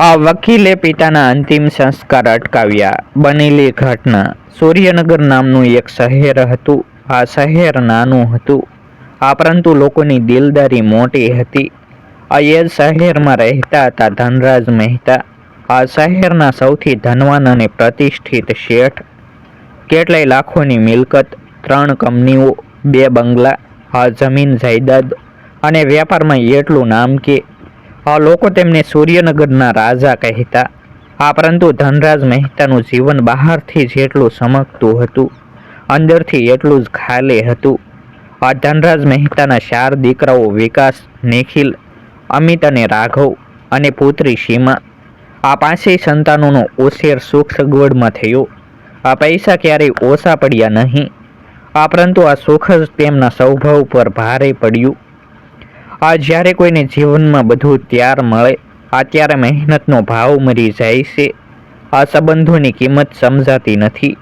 આ વકીલે પિતાના અંતિમ સંસ્કાર અટકાવ્યા. બનેલી ઘટના. સૂર્યનગર નામનું એક શહેર હતું. આ શહેર નાનું હતું. આ પરંતુ લોકોની દિલદારી મોટી હતી. આ શહેરમાં રહેતા હતા ધનરાજ મહેતા. આ શહેરના સૌથી ધનવાન અને પ્રતિષ્ઠિત શેઠ. કેટલાય લાખોની મિલકત, ત્રણ કંપનીઓ, બે બંગલા, આ જમીન, જાયદાદ અને વ્યાપારમાં એટલું નામ કે આ લોકો તેમને સૂર્યનગરના રાજા કહેતા. આ પરંતુ ધનરાજ મહેતાનું જીવન બહારથી જેટલું ચમકતું હતું. અંદરથી એટલું જ ખાલી હતું. આ ધનરાજ મહેતાના ચાર દીકરાઓ વિકાસ, નિખિલ, અમિત અને રાઘવ અને પુત્રી સીમા. આ પાંચેય સંતાનોનો ઉછેર સુખ સગવડમાં થયો. આ પૈસા ક્યારેય ઓછા પડ્યા નહીં. આ પરંતુ આ સુખ જ તેમના સ્વભાવ પર ભારે પડ્યું. આ જ્યારે કોઈને જીવનમાં બધું ત્યાર મળે, આ ત્યારે મહેનતનો ભાવ મરી જાય છે. આ સંબંધોની કિંમત સમજાતી નથી.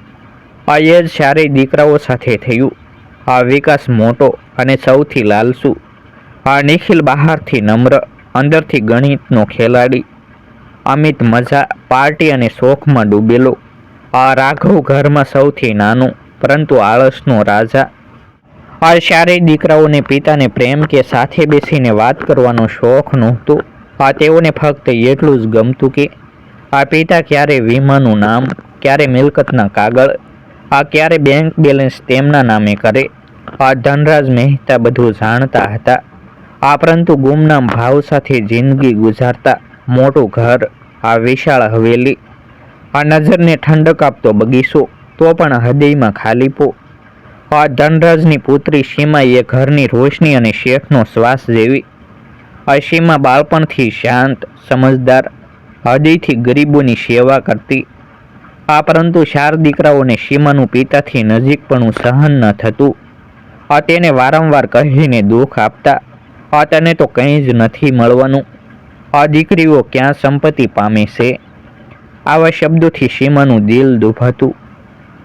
આ એ જ ચારેય દીકરાઓ સાથે થયું. આ વિકાસ મોટો અને સૌથી લાલસુ. આ નિખિલ બહારથી નમ્ર, અંદરથી ગણિતનો ખેલાડી. અમિત મજા, પાર્ટી અને શોખમાં ડૂબેલો. આ રાઘવ ઘરમાં સૌથી નાનું, પરંતુ આળસનો રાજા. આ ચારેય દીકરાઓને પિતાને પ્રેમ કે સાથે બેસીને વાત કરવાનો શોખ નહોતો. આ તેઓને ફક્ત એટલું જ ગમતું કે, આ પિતા ક્યારે વીમાનું નામ, ક્યારે મિલકતના કાગળ, આ ક્યારે બેંક બેલેન્સ તેમના નામે કરે, આ ધનરાજ મહેતા બધું જાણતા હતા. આ પરંતુ ગુમનામ ભાવ સાથે જિંદગી ગુજારતા, મોટું ઘર, આ વિશાળ હવેલી, આ નજરને ઠંડક આપતો બગીચો, તો પણ હૃદયમાં ખાલીપો આ ધનરાજની પુત્રી સીમા એ ઘરની રોશની અને શેખનો શ્વાસ જેવી આ સીમા બાળપણથી શાંત, સમજદાર હૃદયથી ગરીબોની સેવા કરતી. આ પરંતુ ચાર દીકરાઓને સીમાનું પિતાથી નજીકપણું સહન ન થતું. આ તેને વારંવાર કહીને દુઃખ આપતા. આ તને તો કંઈ જ નથી મળવાનું. આ દીકરીઓ ક્યાં સંપત્તિ પામે છે? આવા શબ્દોથી સીમાનું દિલ દુભાતું.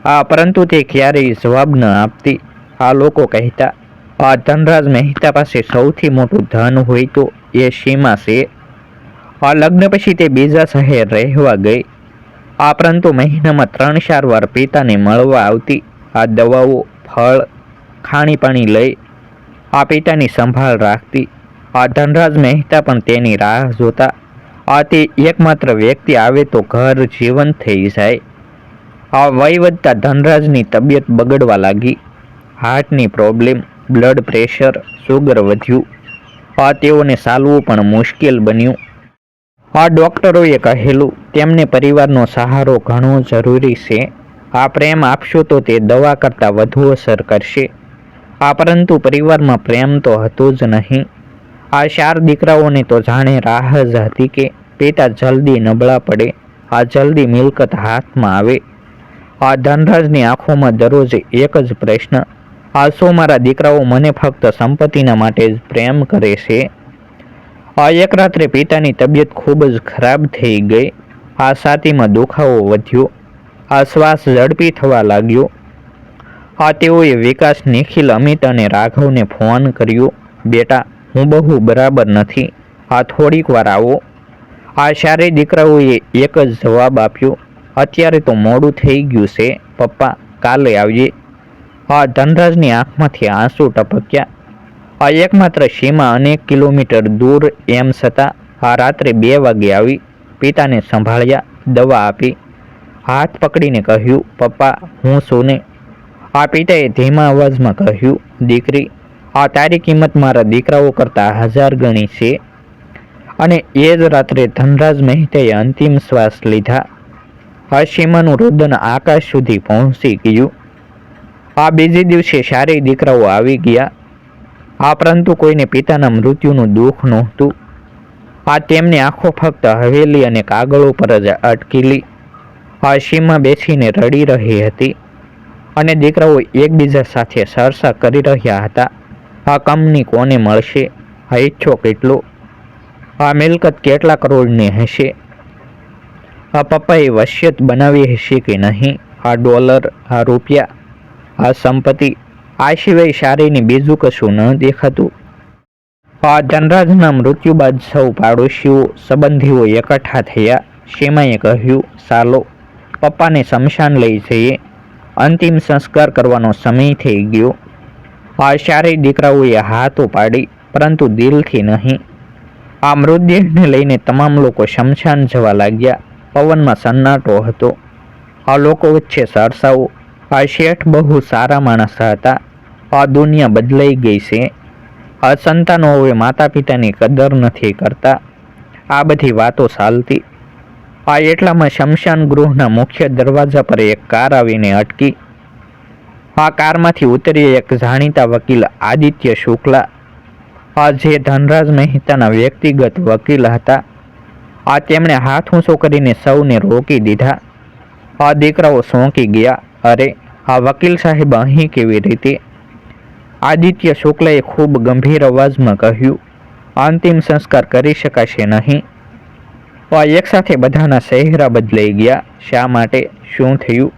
આ પરંતુ તે ક્યારેય જવાબ ન આપતી. આ લોકો કહેતા, આ ધનરાજ મહેતા પાસે સૌથી મોટું ધન હોય તો એ સીમા છે? આ લગ્ન પછી તે બીજા શહેર રહેવા ગઈ. આ પરંતુ મહિનામાં ત્રણ ચાર વાર પિતાને મળવા આવતી. આ દવાઓ, ફળ ખાણીપાણી લઈ આ પિતાની સંભાળ રાખતી. આ ધનરાજ મહેતા પણ તેની રાહ જોતા. આ તે એકમાત્ર વ્યક્તિ આવે તો ઘર જીવંત થઈ જાય. આ વય વધતા ધનરાજની તબિયત બગડવા લાગી. હાર્ટની પ્રોબ્લેમ, બ્લડ પ્રેશર, સુગર વધ્યું. આ તેઓને ચાલવું પણ મુશ્કેલ બન્યું. આ ડૉક્ટરોએ કહેલું, તેમને પરિવારનો સહારો ઘણો જરૂરી છે. આ પ્રેમ આપશો તો તે દવા કરતાં વધુ અસર કરશે. આ પરંતુ પરિવારમાં પ્રેમ તો હતો જ નહીં. આ ચાર દીકરાઓને તો જાણે રાહ જ હતી કે, પિતા જલ્દી નબળા પડે. આ જલ્દી મિલકત હાથમાં આવે. આ ધનરાજની આંખોમાં દરરોજ એક જ પ્રશ્ન. આ શું મારા દીકરાઓ, મને ફક્ત સંપત્તિના માટે જ પ્રેમ કરે છે. આ એક રાત્રે પિતાની તબિયત ખૂબ જ ખરાબ થઈ ગઈ. આ સાતીમાં દુખાવો વધ્યો. આ શ્વાસ ઝડપી થવા લાગ્યો. આ તેઓએ વિકાસ, નિખિલ, અમિત અને રાઘવને ફોન કર્યો, બેટા, હું બહુ બરાબર નથી. આ થોડીક વાર આવો. આ ચારેય દીકરાઓએ એક જ જવાબ આપ્યો. અત્યારે તો મોડું થઈ ગયું છે. પપ્પા કાલે આવજે. આ ધનરાજની આંખમાંથી આંસુ ટપક્યા. આ એકમાત્ર સીમા અનેક કિલોમીટર દૂર એમ છતાં આ રાત્રે બે વાગે આવી પિતાને સંભાળ્યા, દવા આપી. હાથ પકડીને કહ્યું, પપ્પા, હું છું ને. આ પિતાએ ધીમા અવાજમાં કહ્યું, દીકરી, આ તારી કિંમત મારા દીકરાઓ કરતાં હજાર ગણી છે. અને એ જ રાત્રે ધનરાજ મહેતાએ અંતિમ શ્વાસ લીધા. આ સીમાનું રુદન આકાશ સુધી પહોંચી ગયું. આ બીજે દિવસે સારી દીકરાઓ આવી ગયા. આ પરંતુ કોઈને પિતાના મૃત્યુનું દુઃખ નહોતું. આ તેમની આંખો ફક્ત હવેલી અને કાગળો પર જ અટકેલી. હસીમાં બેસીને રડી રહી હતી અને દીકરાઓ એકબીજા સાથે સરસા કરી રહ્યા હતા. આ કંપની કોને મળશે? આ ઈચ્છો કેટલો? આ મિલકત કેટલા કરોડની હશે? આ પપ્પાએ વસિયત બનાવી હશે કે નહીં? આ ડોલર આ રૂપિયા આ સંપત્તિ, આ સિવાય શારીને બીજું કશું ન દેખાતું. આ ધનરાજના મૃત્યુ બાદ સૌ પાડોશીઓ, સંબંધીઓ એકઠા થયા. શેમાએ કહ્યું, સાલો, પપ્પાને શમશાન લઈ જઈએ. અંતિમ સંસ્કાર કરવાનો સમય થઈ ગયો. આ ચારેય દીકરાઓએ હાથો પાડી, પરંતુ દિલથી નહીં. આ મૃતદેહને લઈને તમામ લોકો શમશાન જવા લાગ્યા. પવનમાં સન્નાટો હતો. આ લોકો વચ્ચે સરસાઓ. આ શેઠ બહુ સારા માણસ હતા. આ દુનિયા બદલાઈ ગઈ છે. આ સંતાનો હવે માતા પિતાની કદર નથી કરતા. આ બધી વાતો ચાલતી. આ એટલામાં શમશાન ગૃહના મુખ્ય દરવાજા પર એક કાર આવીને અટકી. આ કારમાંથી ઉતરી એક જાણીતા વકીલ આદિત્ય શુક્લા. આ જે ધનરાજ મહેતાના વ્યક્તિગત વકીલ હતા. આ તેમણે હાથ ઊંચો કરીને સૌને રોકી દીધા. આ દીકરાઓ સોંકી ગયા. અરે, આ વકીલ સાહેબ અહીં કેવી રીતે? આદિત્ય શુક્લાએ ખૂબ ગંભીર અવાજમાં કહ્યું, અંતિમ સંસ્કાર કરી શકાશે નહીં. આ એકસાથે બધાના ચહેરા બદલાઈ ગયા. શા માટે? શું થયું?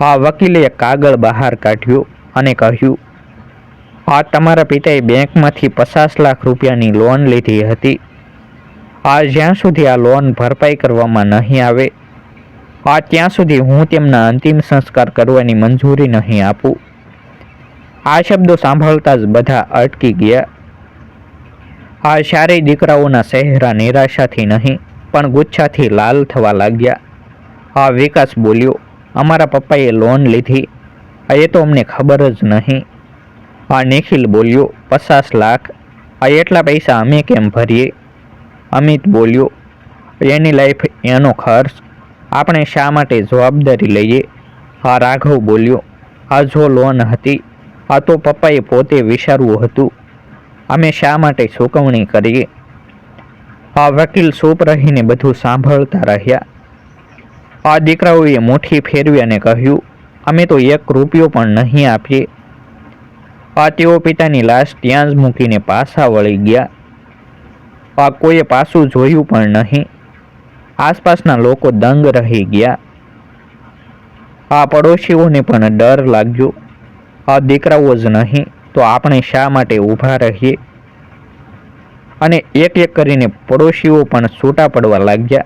આ વકીલે કાગળ બહાર કાઢ્યો અને કહ્યું, આ તમારા પિતાએ બેંકમાંથી પચાસ લાખ રૂપિયાની લોન લીધી હતી. આ જ્યાં સુધી આ લોન ભરપાઈ કરવામાં નહીં આવે, આ ત્યાં સુધી હું તેમના અંતિમ સંસ્કાર કરવાની મંજૂરી નહીં આપું. આ શબ્દો સાંભળતા જ બધા અટકી ગયા. આ ચારેય દીકરાઓના ચહેરા નિરાશાથી નહીં, પણ ગુચ્છાથી લાલ થવા લાગ્યા. આ વિકાસ બોલ્યો, અમારા પપ્પાએ લોન લીધી. આ એ તો અમને ખબર જ નહીં. આ નિખિલ બોલ્યો, પચાસ લાખ. આ એટલા પૈસા અમે કેમ ભરીએ? અમિત બોલ્યો, એની લાઈફ એનો ખર્ચ. આપણે શા માટે જવાબદારી લઈએ? હા, રાઘવ બોલ્યો, આ જો લોન હતી, આ તો પપ્પાએ પોતે વિચારવું હતું. અમે શા માટે ચૂકવણી કરીએ? આ વકીલ સૂપ રહીને બધું સાંભળતા રહ્યા. આ દીકરાઓએ મુઠ્ઠી ફેરવી અને કહ્યું, અમે તો એક રૂપિયો પણ નહીં આપીએ. આ તેઓ પિતાની લાશ ત્યાં જ મૂકીને પાછા વળી ગયા. કોઈએ પાછું જોયું પણ નહીં. આસપાસના લોકો દંગ રહી ગયા. આ પડોશીઓને પણ ડર લાગ્યો. આ દીકરાઓ જ નહીં, તો આપણે શા માટે ઊભા રહીએ? અને એક એક કરીને પડોશીઓ પણ છૂટા પડવા લાગ્યા.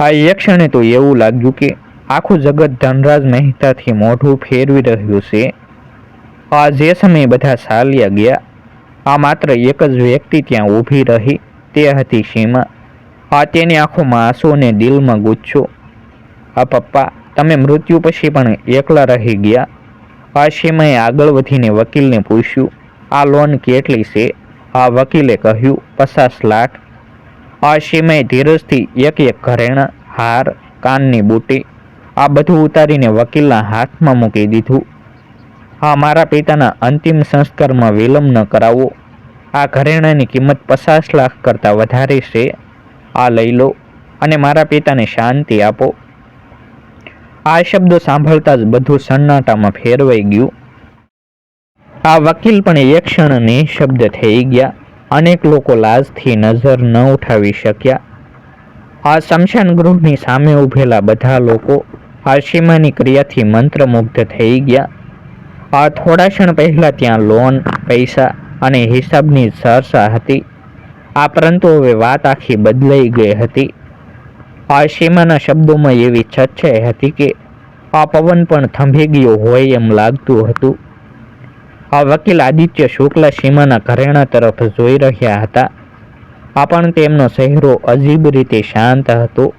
આ એક ક્ષણે તો એવું લાગ્યું કે આખું જગત ધનરાજ મહેતાથી મોઢું ફેરવી રહ્યું છે. આ જે સમયે બધા ચાલ્યા ગયા આ માત્ર એક જ વ્યક્તિ ત્યાં ઊભી રહી, તે હતી સીમા. આ તેની આંખોમાં આંસુ અને દિલમાં ગુચ્છો આ પપ્પા, તમે મૃત્યુ પછી પણ એકલા રહી ગયા? આ સીમાએ આગળ વધીને વકીલને પૂછ્યું, આ લોન કેટલી છે? આ વકીલે કહ્યું, પચાસ લાખ. આ સીમાએ ધીરજથી એક એક ઘરેણા, હાર, કાનની બુટી, આ બધું ઉતારીને વકીલના હાથમાં મૂકી દીધું. હા, મારા પિતાના અંતિમ સંસ્કારમાં વિલંબ ન કરાવો. આ ઘરેણાની કિંમત પચાસ લાખ કરતાં વધારે છે. આ લઈ લો અને મારા પિતાને શાંતિ આપો. આ શબ્દો સાંભળતા જ બધું સન્નાટામાં ફેરવાઈ ગયું. આ વકીલ પણ એક ક્ષણ નિઃશબ્દ થઈ ગયા. અનેક લોકો લાજથી નજર ન ઉઠાવી શક્યા. આ શમશાન ગૃહની સામે ઊભેલા બધા લોકો આ સીમાની ક્રિયાથી મંત્રમુગ્ધ થઈ ગયા. આ થોડા ક્ષણ પહેલાં ત્યાં લોન પૈસા અને હિસાબની ચર્ચા હતી. આ પરંતુ હવે વાત આખી બદલાઈ ગઈ હતી. આ સીમાના શબ્દોમાં એવી છચ્છાઈ હતી કે આ પવન પણ થંભી ગયો હોય એમ લાગતું હતું. આ વકીલ આદિત્ય શુક્લા સીમાના ઘરેણા તરફ જોઈ રહ્યા હતા. આ પણ તેમનો ચહેરો અજીબ રીતે શાંત હતો.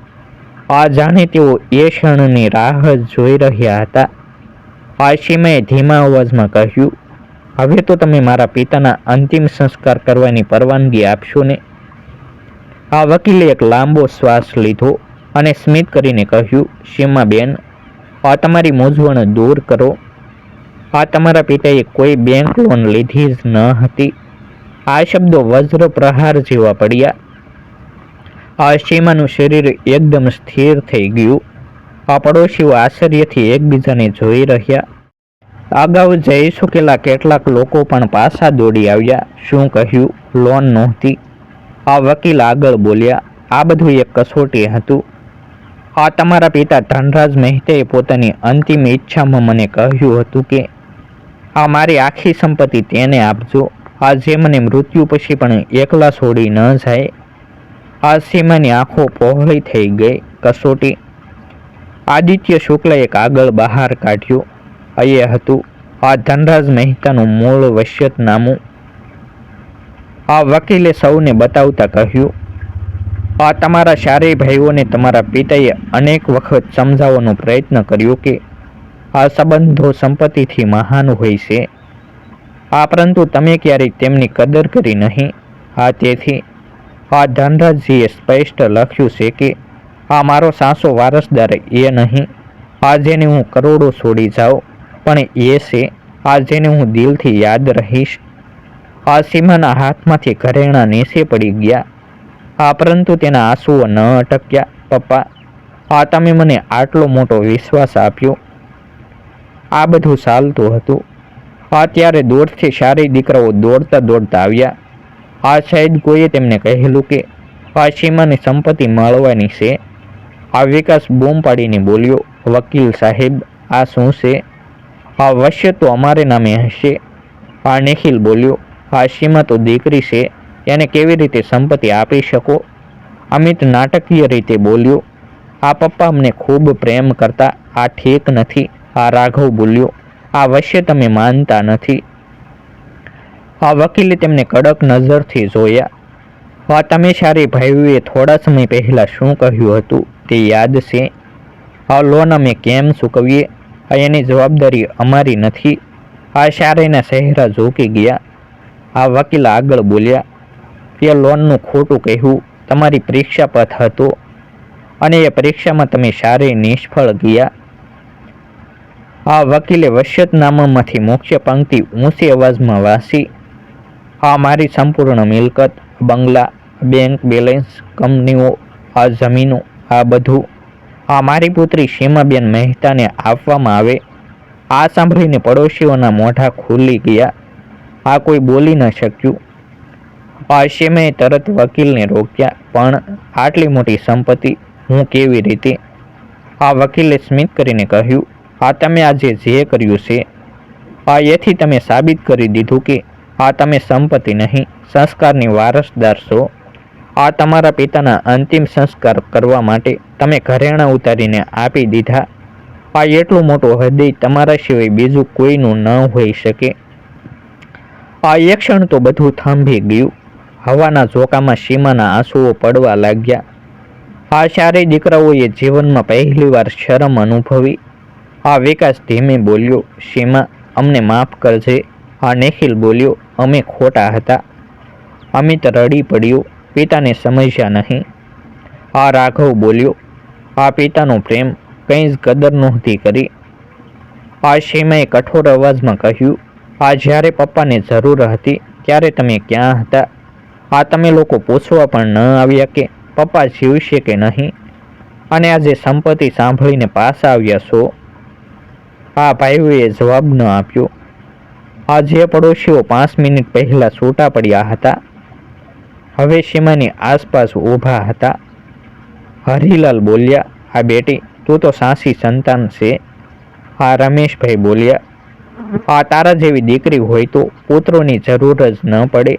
આ જાણે તેઓ એ ક્ષણની રાહ જોઈ રહ્યા હતા. આ સીમાએ ધીમા અવાજમાં કહ્યું, હવે તો તમે મારા પિતાના અંતિમ સંસ્કાર કરવાની પરવાનગી આપશો ને? આ વકીલે એક લાંબો શ્વાસ લીધો અને સ્મિત કરીને કહ્યું સીમાબેન આ તમારી મૂંઝવણ દૂર કરો. આ તમારા પિતાએ કોઈ બેંક લોન લીધી જ ન હતી. આ શબ્દો વજ્ર પ્રહાર જેવા પડ્યા. આ સીમાનું શરીર એકદમ સ્થિર થઈ ગયું. આ પડોશીઓ આશ્ચર્યથી એકબીજાને જોઈ રહ્યા. અગાઉ જઈ ચૂકેલા કેટલાક લોકો પણ પાછા દોડી આવ્યા. શું કહ્યું? લોન નહોતી. આ વકીલ આગળ બોલ્યા, આ બધું એક કસોટી હતું. આ તમારા પિતા ધનરાજ મહેતાએ પોતાની અંતિમ ઈચ્છામાં મને કહ્યું હતું કે, આ મારી આખી સંપત્તિ તેને આપજો. આ જે મને મૃત્યુ પછી પણ એકલા છોડી ન જાય. આ સીમાની આંખો પહોળી થઈ ગઈ કસોટી. આદિત્ય શુક્લએ કાગળ બહાર કાઢ્યું. એ હતું. આ ધનરાજ મહેતાનું મૂળ વસિયતનામું આ વકીલે સૌને બતાવતા કહ્યું, આ તમારા શારે ભાઈઓને તમારા પિતાએ અનેક વખત સમજાવવાનો પ્રયત્ન કર્યો કે આ સંબંધો સંપત્તિથી મહાન હોય છે. આ પરંતુ તમે ક્યારેય તેમની કદર કરી નહીં. આ તેથી આ ધનરાજજીએ સ્પષ્ટ લખ્યું છે કે આ મારો સાસો વારસદાર એ નહીં. આ જેને હું કરોડો છોડી જાઉં. પણ એ છે આ જેને હું દિલથી યાદ રહીશ. આ સીમાના હાથમાંથી ઘરેણાં નીચે પડી ગયા. આ પરંતુ તેના આંસુઓ ન અટક્યા. પપ્પા આ તમે મને આટલો મોટો વિશ્વાસ આપ્યો. આ બધું ચાલતું હતું. આ ત્યારે દૂરથી સારી દીકરાઓ દોડતા દોડતા આવ્યા. આ શાયદ કોઈએ તેમને કહેલું કે આ સીમાની સંપત્તિ મળવાની છે. આ વિકાસ બૂમ પાડીને બોલ્યો, વકીલ સાહેબ, આ શું છે? આ વશ્ય તો અમારે નામે હશે. આ નિખિલ બોલ્યો સીમા તો દીકરી છે, એને કેવી રીતે સંપત્તિ આપી શકો? અમિત નાટકીય રીતે બોલ્યો, આ પપ્પા અમને ખૂબ પ્રેમ કરતા, આ ઠીક નથી. આ રાઘવ બોલ્યો, આ વશ્ય તમે માનતા નથી. આ વકીલે તેમને કડક નજરથી જોયા. આ તમે સારી ભાઈઓએ થોડા સમય પહેલાં શું કહ્યું હતું તે યાદ છે? આ લોન અમે કેમ ચૂકવીએ? એની જવાબદારી અમારી નથી. આ શારેના ચહેરા ઝોકી ગયા. આ વકીલ આગળ બોલ્યા એ લોનનું ખોટું કહેવું તમારી પરીક્ષા પથ હતો અને એ પરીક્ષામાં તમે સારે નિષ્ફળ ગયા. આ વકીલે વસિયતનામામાંથી મુખ્ય પંક્તિ ઊંચી અવાજમાં વાસી આ મારી સંપૂર્ણ મિલકત, બંગલા, બેંક બેલેન્સ, કંપનીઓ, આ જમીનો, આ બધું આ મારી પુત્રી સીમાબેન મહેતાને આપવામાં આવે. આ સાંભળીને પડોશીઓના મોઢા ખુલી ગયા. આ કોઈ બોલી ન શક્યું. સીમાએ તરત વકીલને રોક્યા, પણ આટલી મોટી સંપત્તિ હું કેવી રીતે? આ વકીલે સ્મિત કરીને કહ્યું, આ તમે આજે જે કર્યું છે, આ એથી તમે સાબિત કરી દીધું કે આ તમે સંપત્તિ નહીં, સંસ્કારની વારસદાર છો. આ તમારા પિતાના અંતિમ સંસ્કાર કરવા માટે તમે ઘરેણાં ઉતારીને આપી દીધા. આ એટલું મોટું હૃદય તમારા સિવાય બીજું કોઈનું ન હોઈ શકે. આ એક ક્ષણ તો બધું થાંભી ગયું. હવાના ઝોકામાં સીમાના આંસુઓ પડવા લાગ્યા. આ ચારેય દીકરાઓએ જીવનમાં પહેલીવાર શરમ અનુભવી. આ વિકાસ ધીમે બોલ્યો, સીમા, અમને માફ કરજે. આ નિખિલ બોલ્યો, અમે ખોટા હતા. અમિત રડી પડ્યો. પિતાને સમજ્યા નહીં. આ રાઘવ બોલ્યો, આ પિતાનો પ્રેમ કંઈ જ કદર નહોતી કરી. આ શેમાએ કઠોર અવાજમાં કહ્યું, આ જ્યારે પપ્પાને જરૂર હતી, ત્યારે તમે ક્યાં હતા? આ તમે લોકો પૂછવા પણ ન આવ્યા કે પપ્પા જીવશે કે નહીં? અને આજે સંપત્તિ સાંભળીને પાછા આવ્યા છો? આ ભાઈઓએ જવાબ ન આપ્યો. આ જે પડોશીઓ પાંચ મિનિટ પહેલાં છૂટા પડ્યા હતા. હવે સીમાની આસપાસ ઊભા હતા. હરિલાલ બોલ્યા, આ બેટી, તું તો સાસી સંતાન છે. આ રમેશભાઈ બોલ્યા, આ તારા જેવી દીકરી હોય તો પુત્રોની જરૂર જ ન પડે.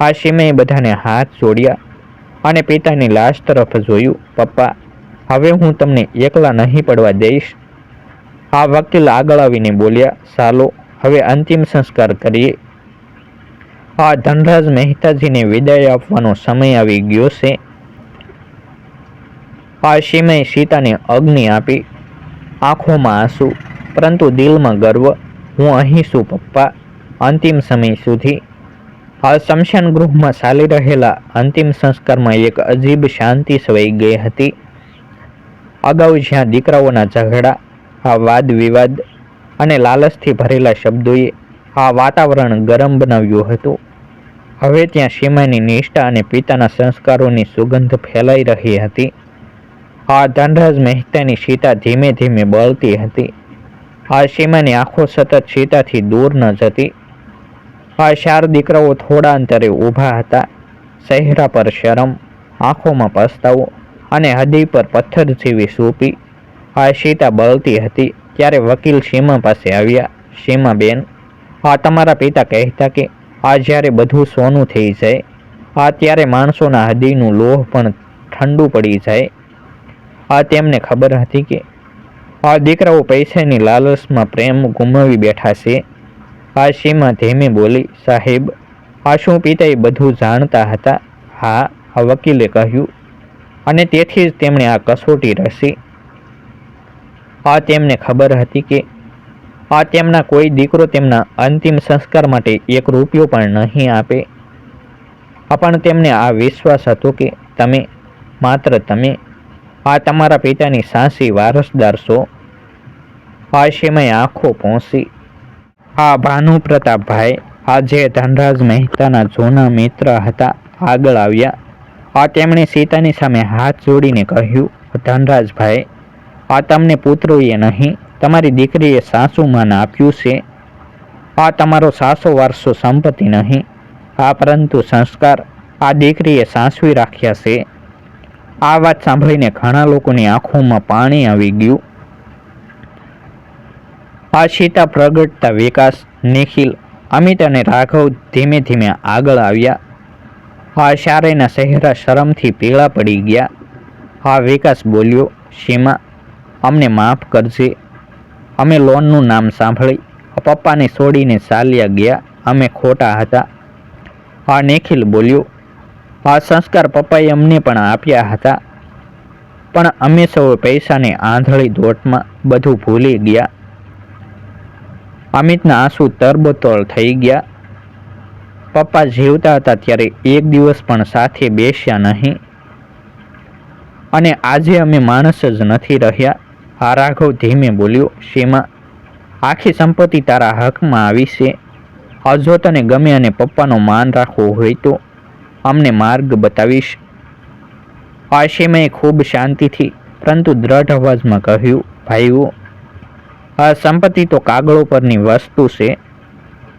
આ સીમાએ બધાને હાથ જોડ્યા અને પિતાની લાશ તરફ જોયું, પપ્પા, હવે હું તમને એકલા નહીં પડવા દઈશ. આ વકીલ આગળ આવીને બોલ્યા, સાલો, હવે અંતિમ સંસ્કાર કરીએ. આ ધનરાજ મહેતાજીને વિદાય આપવાનો સમય આવી ગયો છે. આ સિમય સીતાને અગ્નિ આપી, આંખોમાં આંસુ, પરંતુ દિલમાં ગર્વ, હું અહીં છું પપ્પા, અંતિમ સમય સુધી. આ શમશાન ગૃહમાં ચાલી રહેલા અંતિમ સંસ્કારમાં એક અજીબ શાંતિ સવાઈ ગઈ હતી. અગાઉ જ્યાં દીકરાઓના ઝઘડા, આ વાદ વિવાદ અને લાલચથી ભરેલા શબ્દોએ આ વાતાવરણ ગરમ બનાવ્યું હતું. હવે ત્યાં સીમાની નિષ્ઠા અને પિતાના સંસ્કારોની સુગંધ ફેલાઈ રહી હતી. આ ધનરાજ મહેતાની સીતા ધીમે ધીમે બળતી હતી. આ સીમાની આંખો સતત સીતાથી દૂર ન જતી. આ ચાર દીકરાઓ થોડા અંતરે ઊભા હતા. ચહેરા પર શરમ, આંખોમાં પસ્તાવો અને હૃદય પર પથ્થર જેવી સૂપી. આ સીતા બળતી હતી. ત્યારે વકીલ સીમા પાસે આવ્યા. સીમા બેન આ તમારા પિતા કહેતા કે, આ જ્યારે બધું સોનું થઈ જાય, આ ત્યારે માણસોના હૃદયનું લોહ પણ ઠંડુ પડી જાય. આ તેમને ખબર હતી કે, આ દીકરાઓ પૈસાની લાલચમાં પ્રેમ ગુમાવી બેઠા છે. આ સીમા ધીમે બોલી, સાહેબ, આ શું પિતાએ બધું જાણતા હતા? હા, આ વકીલે કહ્યું. અને તેથી જ તેમણે આ કસોટી રસી આ તેમને ખબર હતી કે આ તેમના કોઈ દીકરો તેમના અંતિમ સંસ્કાર માટે એક રૂપિયો પણ નહીં આપે. પણ તેમને આ વિશ્વાસ હતો કે તમે માત્ર તમે આ તમારા પિતાની સાસી વારસદાર છો. આ આંખો પહોંચી આ ભાનુ પ્રતાપભાઈ આ જે ધનરાજ મહેતાના જૂના મિત્ર હતા, આગળ આવ્યા. આ તેમણે સીતાની સામે હાથ જોડીને કહ્યું, ધનરાજભાઈ, આ તમને પુત્રોએ નહીં તમારી દીકરીએ સાસુમાન આપ્યું છે. આ તમારો સાસો વારસો સંપત્તિ નહીં. આ પરંતુ સંસ્કાર આ દીકરીએ સાસવી રાખ્યા છે. આ વાત સાંભળીને ઘણા લોકોની આંખોમાં પાણી આવી ગયું. આ સીતા પ્રગટતા વિકાસ, નિખિલ, અમિત અને રાઘવ ધીમે ધીમે આગળ આવ્યા. આ શારેના ચહેરા શરમથી પીળા પડી ગયા. આ વિકાસ બોલ્યો, સીમા, અમને માફ કરજે. અમે લોનનું નામ સાંભળી. પપ્પાને છોડીને ચાલ્યા ગયા. અમે ખોટા હતા. આ નિખિલ બોલ્યો, આ સંસ્કાર પપ્પાએ અમને પણ આપ્યા હતા. પણ અમે સૌ પૈસાની આંધળી દોટમાં બધું ભૂલી ગયા. અમિતના આંસુ તરબતોળ થઈ ગયા. પપ્પા જીવતા હતા ત્યારે એક દિવસ પણ સાથે બેસ્યા નહીં. અને આજે અમે માણસ જ નથી રહ્યા. આ રાઘવ ધીમે બોલ્યો, શેમાં, આખી સંપત્તિ તારા હકમાં આવી છે. હજો તને ગમે અને પપ્પાનો માન રાખવો હોય તો અમને માર્ગ બતાવીશ. આ શેમાએ ખૂબ શાંતિથી, પરંતુ દ્રઢ અવાજમાં કહ્યું, ભાઈઓ, આ સંપત્તિ તો કાગળો પરની વસ્તુ છે.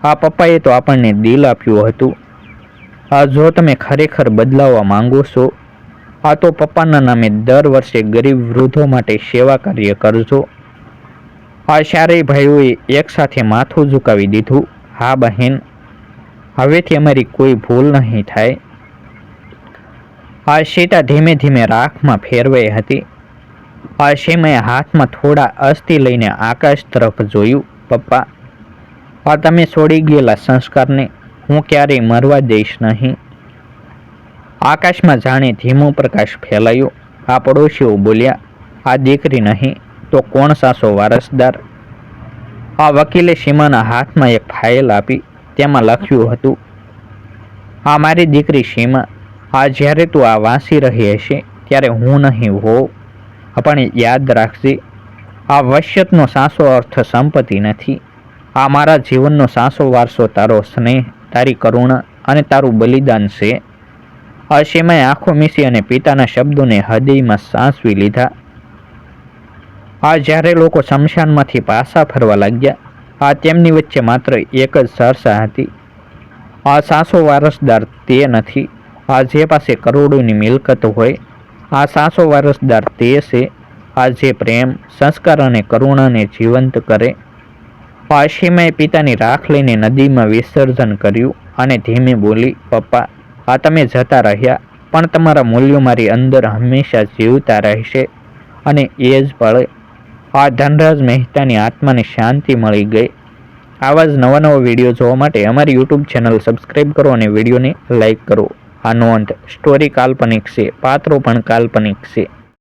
આ પપ્પાએ તો આપણને દિલ આપ્યું હતું. આ જો તમે ખરેખર બદલાવવા માંગો છો આ તો પપ્પાના નામે દર વર્ષે ગરીબ વૃદ્ધો માટે સેવા કાર્ય કરજો. આ ચારેય ભાઈઓએ એકસાથે માથું ઝુકાવી દીધું. હા, બહેન. હવેથી અમારી કોઈ ભૂલ નહીં થાય. આ સીતા ધીમે ધીમે રાખમાં ફેરવાઈ હતી. આ શેમાએ હાથમાં થોડા અસ્થિ લઈને આકાશ તરફ જોયું. પપ્પા, આ તમે છોડી ગયેલા સંસ્કારને હું ક્યારેય મરવા દઈશ નહીં. આકાશમાં જાણે ધીમો પ્રકાશ ફેલાયો. આ પડોશીઓ બોલ્યા, આ દીકરી નહીં, તો કોણ સાસો વારસદાર? આ વકીલે સીમાના હાથમાં એક ફાઇલ આપી, તેમાં લખ્યું હતું, આ મારી દીકરી સીમા, આ જ્યારે તું આ વાંસી રહી હશે, ત્યારે હું નહીં હોઉં. પણ યાદ રાખજે, આ વશ્યતનો સાસો અર્થ સંપત્તિ નથી. આ મારા જીવનનો સાસો વારસો તારો સ્નેહ, તારી કરુણા અને તારું બલિદાન છે. અશેમાએ આંખો મીસી અને પિતાના શબ્દોને હૃદયમાં સાંસવી લીધા. આ જ્યારે લોકો શમશાનમાંથી પાછા ફરવા લાગ્યા, આ તેમની વચ્ચે માત્ર એક જ સરસા હતી. આ સાસો વારસદાર તે નથી. આ જે પાસે કરોડોની મિલકત હોય, આ સાસો વારસદાર તે છે. આ જે પ્રેમ, સંસ્કાર અને કરુણાને જીવંત કરે. પાશીમાએ પિતાની રાખ લઈને નદીમાં વિસર્જન કર્યું અને ધીમે બોલી, પપ્પા આ તમે જતા રહ્યા, પણ તમારા મૂલ્યો મારી અંદર હંમેશા જીવતા રહેશે. અને એ જ પળે આ ધનરાજ મહેતાની આત્માને શાંતિ મળી ગઈ. આવા જ નવા નવા વીડિયો જોવા માટે અમારી યુટ્યુબ ચેનલ સબસ્ક્રાઈબ કરો અને વિડીયોને લાઇક કરો. આ નોંધ સ્ટોરી કાલ્પનિક છે, પાત્રો પણ કાલ્પનિક છે.